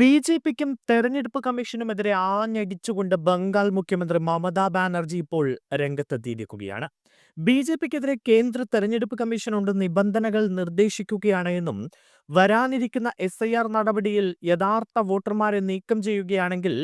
B J പിക്കും തെരഞ്ഞെടുപ്പ് കമ്മീഷനുമെതിരെ ആഞ്ഞടിച്ചുകൊണ്ട് ബംഗാൾ മുഖ്യമന്ത്രി മമതാ ബാനർജി ഇപ്പോൾ രംഗത്തെത്തിയിരിക്കുകയാണ്. ബി ജെ പിക്കെതിരെ കേന്ദ്ര തെരഞ്ഞെടുപ്പ് കമ്മീഷൻ ഉണ്ട് നിബന്ധനകൾ നിർദ്ദേശിക്കുകയാണ് എന്നും വരാനിരിക്കുന്ന എസ് ഐ ആർ നടപടിയിൽ യഥാർത്ഥ വോട്ടർമാരെ നീക്കം ചെയ്യുകയാണെങ്കിൽ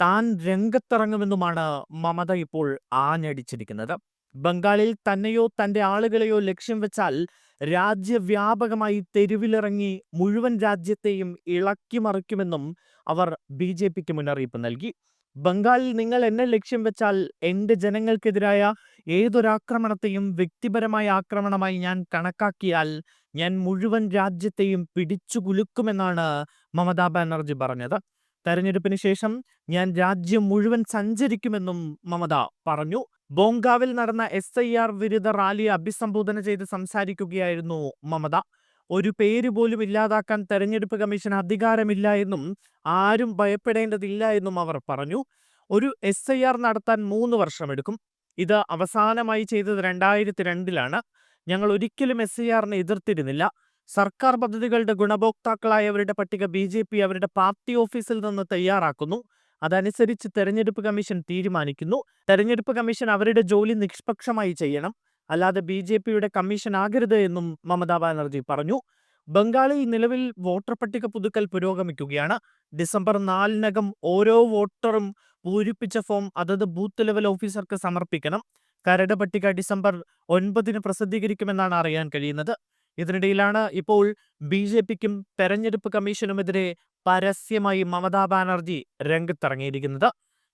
താൻ രംഗത്തിറങ്ങുമെന്നുമാണ് മമത ഇപ്പോൾ ആഞ്ഞടിച്ചിരിക്കുന്നത്. ബംഗാളിൽ തന്നെയോ തന്റെ ആളുകളെയോ ലക്ഷ്യം വെച്ചാൽ രാജ്യവ്യാപകമായി തെരുവിലിറങ്ങി മുഴുവൻ രാജ്യത്തെയും ഇളക്കിമറിക്കുമെന്നും അവർ ബി ജെ പിക്ക് മുന്നറിയിപ്പ് നൽകി. ബംഗാളിൽ നിങ്ങൾ എന്നെ ലക്ഷ്യം വെച്ചാൽ എന്റെ ജനങ്ങൾക്കെതിരായ ഏതൊരാക്രമണത്തെയും വ്യക്തിപരമായ ആക്രമണമായി ഞാൻ കണക്കാക്കിയാൽ ഞാൻ മുഴുവൻ രാജ്യത്തെയും പിടിച്ചു കുലുക്കുമെന്നാണ് മമതാ ബാനർജി പറഞ്ഞത്. തെരഞ്ഞെടുപ്പിന് ശേഷം ഞാൻ രാജ്യം മുഴുവൻ സഞ്ചരിക്കുമെന്നും മമത പറഞ്ഞു. ബോങ്കാവിൽ നടന്ന എസ് ഐ ആർ വിരുദ്ധ റാലിയെ അഭിസംബോധന ചെയ്ത് സംസാരിക്കുകയായിരുന്നു മമത. ഒരു പേര് പോലും ഇല്ലാതാക്കാൻ തെരഞ്ഞെടുപ്പ് കമ്മീഷൻ അധികാരമില്ല എന്നും ആരും ഭയപ്പെടേണ്ടതില്ല എന്നും അവർ പറഞ്ഞു. ഒരു എസ് ഐ ആർ നടത്താൻ മൂന്ന് വർഷമെടുക്കും. ഇത് അവസാനമായി ചെയ്തത് രണ്ടായിരത്തി രണ്ടിലാണ് ഞങ്ങൾ ഒരിക്കലും എസ് ഐ ആറിനെ എതിർത്തിരുന്നില്ല. സർക്കാർ പദ്ധതികളുടെ ഗുണഭോക്താക്കളായവരുടെ പട്ടിക ബി ജെ പി അവരുടെ പാർട്ടി ഓഫീസിൽ നിന്ന് തയ്യാറാക്കുന്നു. അതനുസരിച്ച് തെരഞ്ഞെടുപ്പ് കമ്മീഷൻ തീരുമാനിക്കുന്നു. തെരഞ്ഞെടുപ്പ് കമ്മീഷൻ അവരുടെ ജോലി നിഷ്പക്ഷമായി ചെയ്യണം. അല്ലാതെ ബി ജെ പിയുടെ കമ്മീഷൻ ആകരുത് എന്നും മമതാ ബാനർജി പറഞ്ഞു. ബംഗാളിൽ നിലവിൽ വോട്ടർ പട്ടിക പുതുക്കൽ പുരോഗമിക്കുകയാണ്. ഡിസംബർ നാലിനകം ഓരോ വോട്ടറും പൂരിപ്പിച്ച ഫോം അതത് ബൂത്ത് ലെവൽ ഓഫീസർക്ക് സമർപ്പിക്കണം. കരട് പട്ടിക ഡിസംബർ ഒൻപതിന് പ്രസിദ്ധീകരിക്കുമെന്നാണ് അറിയാൻ കഴിയുന്നത്. ഇതിനിടയിലാണ് ഇപ്പോൾ ബി ജെ പിക്കും തെരഞ്ഞെടുപ്പ് കമ്മീഷനുമെതിരെ പരസ്യമായി മമതാ ബാനർജി രംഗത്തിറങ്ങിയിരിക്കുന്നത്.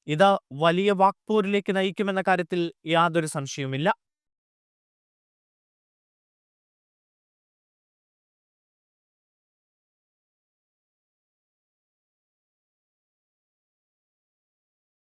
ഇത് വലിയ വാക്പോരിലേക്ക് നയിക്കുമെന്ന കാര്യത്തിൽ യാതൊരു സംശയവുമില്ല.